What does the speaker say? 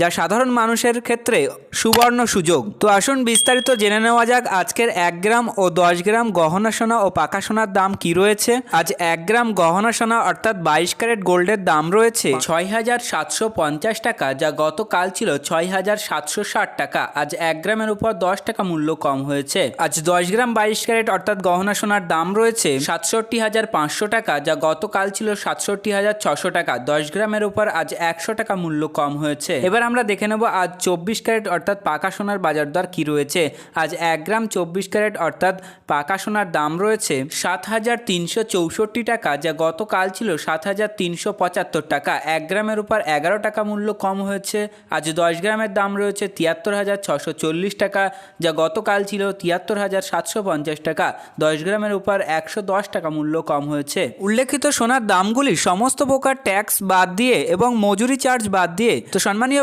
যা সাধারণ মানুষের ক্ষেত্রে সুবর্ণ সুযোগ। তো আসুন বিস্তারিত জেনে নেওয়া যাক আজকের এক গ্রাম ও দশ গ্রাম গহনা সোনা ও পাকা সোনার দাম কি রয়েছে। আজ এক গ্রাম গহনা সোনা অর্থাৎ বাইশ ক্যারেট গোল্ডের দাম রয়েছে ছয় হাজার সাতশো পঞ্চাশ টাকা, যা গতকাল ছিল ছয় হাজার সাতশো ষাট টাকা। আজ এক গ্রামের উপর দশ টাকা মূল্য কম হয়েছে। আজ দশ গ্রাম বাইশ ক্যারেট অর্থাৎ গহনা সোনার দাম রয়েছে সাতষট্টি হাজার পাঁচশো টাকা, যা গতকাল ছিল সাতষট্টি হাজার ছশো টাকা। দশ গ্রামের উপর আজ একশো টাকা মূল্য কম হয়েছে। এবার আমরা দেখে নেব আজ চব্বিশ ক্যারেট অর্থাৎ পাকা সোনার বাজার দর কী রয়েছে। আজ এক গ্রাম চব্বিশ ক্যারেট অর্থাৎ পাকা সোনার দাম রয়েছে সাত হাজার তিনশো চৌষট্টি টাকা, যা গতকাল ছিল সাত হাজার তিনশো পঁচাত্তর টাকা। এক গ্রামের উপর এগারো টাকা মূল্য কম হয়েছে। আজ দশ গ্রামের দাম রয়েছে তিয়াত্তর হাজার ছশো চল্লিশ টাকা, যা গতকাল ছিল তিয়াত্তর হাজার সাতশো পঞ্চাশ টাকা। দশ গ্রামের উপর একশো দশ টাকা মূল্য কম হয়েছে। উল্লেখিত সোনার দামগুলি সমস্ত প্রকার ট্যাক্স বাদ দিয়ে এবং মজুরি চার্জ বাদ দিয়ে। তো সম্মানীয়